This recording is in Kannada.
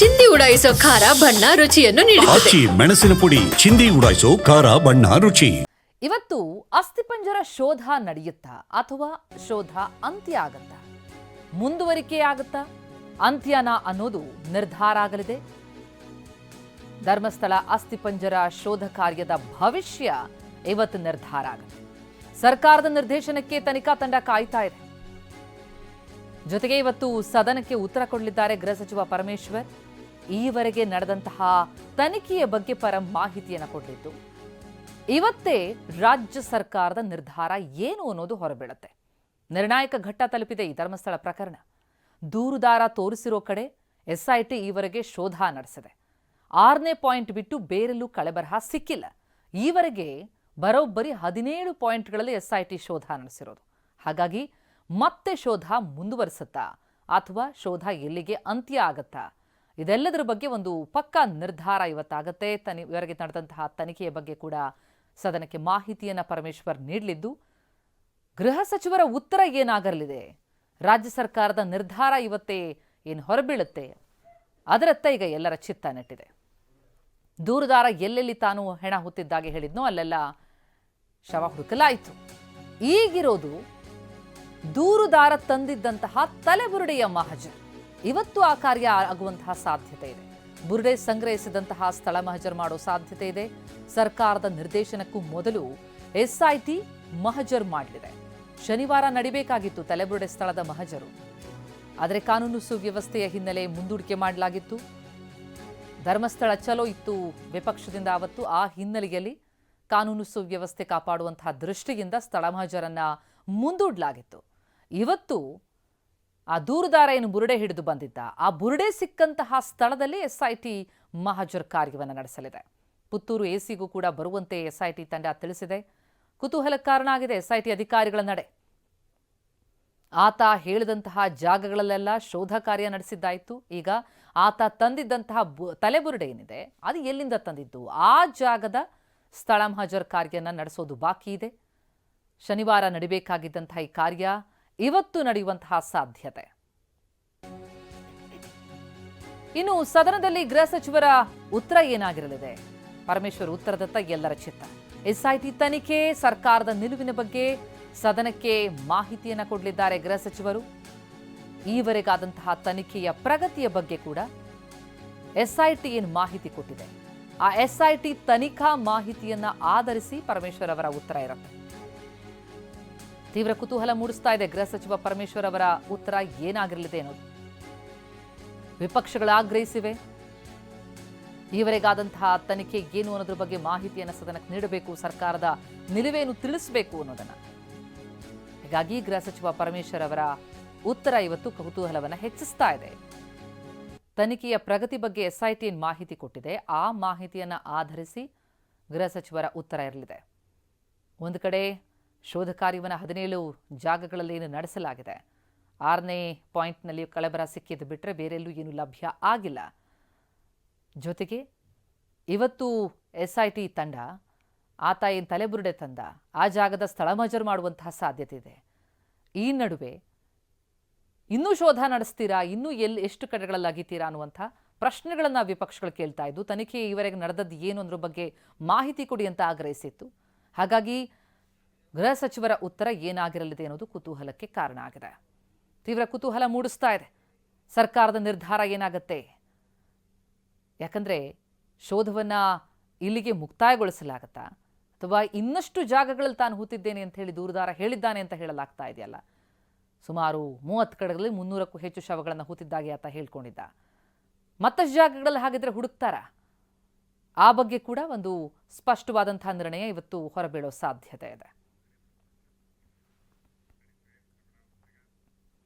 ಚಿಂದಿ ಉಡಾಯಿಸೋ ಖಾರ ಬಣ್ಣ ರುಚಿಯನ್ನು ನೀಡುತ್ತದೆ. ಆಚಿ ಮೆಣಸಿನ ಪುಡಿ ಚಿಂದಿ ಉಡಾಯಿಸೋ ಖಾರ ಬಣ್ಣ ರುಚಿ. ಇವತ್ತು ಅಸ್ಥಿಪಂಜರ ಶೋಧ ನಡೆಯುತ್ತಾ ಅಥವಾ ಶೋಧ ಅಂತ್ಯ ಆಗತ್ತಾ ಮುಂದುವರಿಕೆ ಆಗತ್ತಾ ಅಂತ್ಯನ ಅನ್ನೋದು ನಿರ್ಧಾರ ಆಗಲಿದೆ. ಧರ್ಮಸ್ಥಳ ಅಸ್ಥಿಪಂಜರ ಶೋಧ ಕಾರ್ಯದ ಭವಿಷ್ಯ ಇವತ್ತು ನಿರ್ಧಾರ ಆಗುತ್ತೆ. ಸರ್ಕಾರದ ನಿರ್ದೇಶನಕ್ಕೆ ತನಿಖಾ ತಂಡ ಕಾಯ್ತಾ ಇದೆ. ಜೊತೆಗೆ ಇವತ್ತು ಸದನಕ್ಕೆ ಉತ್ತರ ಕೊಡಲಿದ್ದಾರೆ ಗೃಹ ಸಚಿವ ಪರಮೇಶ್ವರ್. ಈವರೆಗೆ ನಡೆದಂತಹ ತನಿಖೆಯ ಬಗ್ಗೆ ಪರ ಮಾಹಿತಿಯನ್ನು ಕೊಟ್ಟಿದ್ದು. ಇವತ್ತೇ ರಾಜ್ಯ ಸರ್ಕಾರದ ನಿರ್ಧಾರ ಏನು ಅನ್ನೋದು ಹೊರಬೀಳುತ್ತೆ. ನಿರ್ಣಾಯಕ ಘಟ್ಟ ತಲುಪಿದೆ ಈ ಧರ್ಮಸ್ಥಳ ಪ್ರಕರಣ. ದೂರುದಾರ ತೋರಿಸಿರೋ ಕಡೆ ಎಸ್ಐಟಿ ಈವರೆಗೆ ಶೋಧ ನಡೆಸಿದೆ. ಆರನೇ ಪಾಯಿಂಟ್ ಬಿಟ್ಟು ಬೇರೆಲ್ಲೂ ಕಳೆಬರಹ ಸಿಕ್ಕಿಲ್ಲ. ಈವರೆಗೆ ಬರೋಬ್ಬರಿ ಹದಿನೇಳು ಪಾಯಿಂಟ್ಗಳಲ್ಲಿ ಎಸ್ಐಟಿ ಶೋಧ ನಡೆಸಿರೋದು. ಹಾಗಾಗಿ ಮತ್ತೆ ಶೋಧ ಮುಂದುವರಿಸುತ್ತಾ ಅಥವಾ ಶೋಧ ಎಲ್ಲಿಗೆ ಅಂತ್ಯ ಆಗತ್ತಾ ಇದೆಲ್ಲದರ ಬಗ್ಗೆ ಒಂದು ಪಕ್ಕಾ ನಿರ್ಧಾರ ಇವತ್ತಾಗತ್ತೆ. ತನಿ, ಇವರಿಗೆ ನಡೆದಂತಹ ತನಿಖೆಯ ಬಗ್ಗೆ ಕೂಡ ಸದನಕ್ಕೆ ಮಾಹಿತಿಯನ್ನು ಪರಮೇಶ್ವರ್ ನೀಡಲಿದ್ದು, ಗೃಹ ಸಚಿವರ ಉತ್ತರ ಏನಾಗರಲಿದೆ? ರಾಜ್ಯ ಸರ್ಕಾರದ ನಿರ್ಧಾರ ಇವತ್ತೇ ಏನು ಹೊರಬೀಳುತ್ತೆ? ಅದರತ್ತ ಈಗ ಎಲ್ಲರ ಚಿತ್ತ ನೆಟ್ಟಿದೆ. ದೂರುದಾರ ಎಲ್ಲೆಲ್ಲಿ ತಾನು ಹೆಣ ಹುತ್ತಿದ್ದಾಗೆ ಹೇಳಿದ್ನೋ ಅಲ್ಲೆಲ್ಲ ಶವ ಹುಡುಕಲಾಯಿತು. ಈಗಿರೋದು ದೂರುದಾರ ತಂದಿದ್ದಂತಹ ತಲೆಬುರುಡೆಯ ಮಹಜರ್ ಇವತ್ತು ಆ ಕಾರ್ಯ ಆಗುವಂತಹ ಸಾಧ್ಯತೆ ಇದೆ. ಬುರುಡೆ ಸಂಗ್ರಹಿಸಿದಂತಹ ಸ್ಥಳ ಮಹಜರ್ ಮಾಡೋ ಸಾಧ್ಯತೆ ಇದೆ. ಸರ್ಕಾರದ ನಿರ್ದೇಶನಕ್ಕೂ ಮೊದಲು ಎಸ್ಐಟಿ ಮಹಜರ್ ಮಾಡಲಿದೆ. ಶನಿವಾರ ನಡಿಬೇಕಾಗಿತ್ತು ತಲೆಬುರುಡೆ ಸ್ಥಳದ ಮಹಜರು. ಆದರೆ ಕಾನೂನು ಸುವ್ಯವಸ್ಥೆಯ ಹಿನ್ನೆಲೆ ಮುಂದೂಡಿಕೆ ಮಾಡಲಾಗಿತ್ತು. ಧರ್ಮಸ್ಥಳ ಚಲೋ ಇತ್ತು ವಿಪಕ್ಷದಿಂದ ಅವತ್ತು ಆ ಹಿನ್ನೆಲೆಯಲ್ಲಿ ಕಾನೂನು ಸುವ್ಯವಸ್ಥೆ ಕಾಪಾಡುವಂತಹ ದೃಷ್ಟಿಯಿಂದ ಸ್ಥಳ ಮಹಜರನ್ನ ಮುಂದೂಡಲಾಗಿತ್ತು. ಇವತ್ತು ಆ ದೂರುದಾರ ಏನು ಬುರುಡೆ ಹಿಡಿದು ಬಂದಿದ್ದ. ಆ ಬುರುಡೆ ಸಿಕ್ಕಂತಹ ಸ್ಥಳದಲ್ಲಿ ಎಸ್ಐಟಿ ಮಹಾಜರ್ ಕಾರ್ಯವನ್ನು ನಡೆಸಲಿದೆ. ಪುತ್ತೂರು ಎಸಿಗೂ ಕೂಡ ಬರುವಂತೆ ಎಸ್ಐಟಿ ತಂಡ ತಿಳಿಸಿದೆ. ಕುತೂಹಲ ಕಾರಣ ಆಗಿದೆ ಎಸ್ಐಟಿ ಅಧಿಕಾರಿಗಳ ನಡೆ. ಆತ ಹೇಳಿದಂತಹ ಜಾಗಗಳಲ್ಲೆಲ್ಲ ಶೋಧ ಕಾರ್ಯ ನಡೆಸಿದ್ದಾಯಿತು. ಈಗ ಆತ ತಂದಿದ್ದಂತಹ ಬು- ತಲೆಬುರುಡೆ ಏನಿದೆ, ಅದು ಎಲ್ಲಿಂದ ತಂದಿದ್ದು? ಆ ಜಾಗದ ಸ್ಥಳ ಮಹಾಜರ್ ಕಾರ್ಯನ ನಡೆಸೋದು ಬಾಕಿ ಇದೆ. ಶನಿವಾರ ನಡಿಬೇಕಾಗಿದ್ದಂತಹ ಈ ಕಾರ್ಯ ಇವತ್ತು ನಡೆಯುವಂತಹ ಸಾಧ್ಯತೆ. ಇನ್ನು ಸದನದಲ್ಲಿ ಗೃಹ ಸಚಿವರ ಉತ್ತರ ಏನಾಗಿರಲಿದೆ? ಪರಮೇಶ್ವರ್ ಉತ್ತರದತ್ತ ಎಲ್ಲರ ಚಿತ್ತ. ಎಸ್ಐಟಿ ತನಿಖೆ, ಸರ್ಕಾರದ ನಿಲುವಿನ ಬಗ್ಗೆ ಸದನಕ್ಕೆ ಮಾಹಿತಿಯನ್ನು ಕೊಡಲಿದ್ದಾರೆ ಗೃಹ ಸಚಿವರು. ಈವರೆಗಾದಂತಹ ತನಿಖೆಯ ಪ್ರಗತಿಯ ಬಗ್ಗೆ ಕೂಡ ಎಸ್ಐಟಿ ಏನು ಮಾಹಿತಿ ಕೊಟ್ಟಿದೆ? ಆ ಎಸ್ಐಟಿ ತನಿಖಾ ಮಾಹಿತಿಯನ್ನ ಆಧರಿಸಿ ಪರಮೇಶ್ವರ್ ಅವರ ಉತ್ತರ ಇರುತ್ತೆ. ತೀವ್ರ ಕುತೂಹಲ ಮೂಡಿಸ್ತಾ ಇದೆ. ಗೃಹ ಸಚಿವ ಪರಮೇಶ್ವರ್ ಅವರ ಉತ್ತರ ಏನಾಗಿರಲಿದೆ ಅನ್ನೋದು. ವಿಪಕ್ಷಗಳು ಆಗ್ರಹಿಸಿವೆ. ಈವರೆಗಾದಂತಹ ತನಿಖೆ ಏನು ಅನ್ನೋದ್ರ ಬಗ್ಗೆ ಮಾಹಿತಿಯನ್ನು ಸದನಕ್ಕೆ ನೀಡಬೇಕು, ಸರ್ಕಾರದ ನಿಲುವೇನು ತಿಳಿಸಬೇಕು ಅನ್ನೋದನ್ನ. ಹೀಗಾಗಿ ಗೃಹ ಸಚಿವ ಪರಮೇಶ್ವರ್ ಅವರ ಉತ್ತರ ಇವತ್ತು ಕುತೂಹಲವನ್ನು ಹೆಚ್ಚಿಸ್ತಾ ಇದೆ. ತನಿಖೆಯ ಪ್ರಗತಿ ಬಗ್ಗೆ ಎಸ್ಐಟಿ ಮಾಹಿತಿ ಕೊಟ್ಟಿದೆ, ಆ ಮಾಹಿತಿಯನ್ನು ಆಧರಿಸಿ ಗೃಹ ಸಚಿವರ ಉತ್ತರ ಇರಲಿದೆ. ಒಂದು ಕಡೆ ಶೋಧ ಕಾರ್ಯವನ್ನು ಹದಿನೇಳು ಜಾಗಗಳಲ್ಲಿ ನಡೆಸಲಾಗಿದೆ. ಆರನೇ ಪಾಯಿಂಟ್ನಲ್ಲಿ ಕಳಬರ ಸಿಕ್ಕಿದ್ದು ಬಿಟ್ಟರೆ ಬೇರೆಲ್ಲೂ ಏನು ಲಭ್ಯ ಆಗಿಲ್ಲ. ಜೊತೆಗೆ ಇವತ್ತು ಎಸ್ ಐ ಟಿ ತಂಡ, ಆತ ಏನು ತಲೆಬುರುಡೆ ತಂದ, ಆ ಜಾಗದ ಸ್ಥಳ ಮಜರು ಮಾಡುವಂತಹ ಸಾಧ್ಯತೆ ಇದೆ. ಈ ನಡುವೆ ಇನ್ನೂ ಶೋಧ ನಡೆಸ್ತೀರಾ, ಇನ್ನೂ ಎಲ್ಲಿ ಎಷ್ಟು ಕಡೆಗಳಲ್ಲಿ ಅಗಿತೀರಾ ಅನ್ನುವಂಥ ಪ್ರಶ್ನೆಗಳನ್ನು ವಿಪಕ್ಷಗಳು ಕೇಳ್ತಾ ಇದ್ದು, ತನಿಖೆ ಈವರೆಗೆ ನಡೆದದ್ದು ಏನು ಅನ್ನೋದ್ರ ಬಗ್ಗೆ ಮಾಹಿತಿ ಕೊಡಿ ಅಂತ ಆಗ್ರಹಿಸಿತ್ತು. ಹಾಗಾಗಿ ಗೃಹ ಸಚಿವರ ಉತ್ತರ ಏನಾಗಿರಲಿದೆ ಅನ್ನೋದು ಕುತೂಹಲಕ್ಕೆ ಕಾರಣ ಆಗಿದೆ. ತೀವ್ರ ಕುತೂಹಲ ಮೂಡಿಸ್ತಾ ಇದೆ. ಸರ್ಕಾರದ ನಿರ್ಧಾರ ಏನಾಗತ್ತೆ? ಯಾಕಂದರೆ ಶೋಧವನ್ನು ಇಲ್ಲಿಗೆ ಮುಕ್ತಾಯಗೊಳಿಸಲಾಗತ್ತಾ? ಅಥವಾ ಇನ್ನಷ್ಟು ಜಾಗಗಳಲ್ಲಿ ತಾನು ಹೂತಿದ್ದೇನೆ ಅಂತ ಹೇಳಿ ದೂರುದಾರ ಹೇಳಿದ್ದಾನೆ ಅಂತ ಹೇಳಲಾಗ್ತಾ ಇದೆಯಲ್ಲ? ಸುಮಾರು ಮೂವತ್ತು ಕಡೆಗಳಲ್ಲಿ ಮುನ್ನೂರಕ್ಕೂ ಹೆಚ್ಚು ಶವಗಳನ್ನು ಹೂತಿದ್ದಾಗೆ ಅಂತ ಹೇಳ್ಕೊಂಡಿದ್ದ. ಮತ್ತಷ್ಟು ಜಾಗಗಳಲ್ಲಿ ಹಾಗಿದ್ರೆ ಹುಡುಕ್ತಾರ? ಆ ಬಗ್ಗೆ ಕೂಡ ಒಂದು ಸ್ಪಷ್ಟವಾದಂಥ ನಿರ್ಣಯ ಇವತ್ತು ಹೊರಬೀಳೋ ಸಾಧ್ಯತೆ ಇದೆ.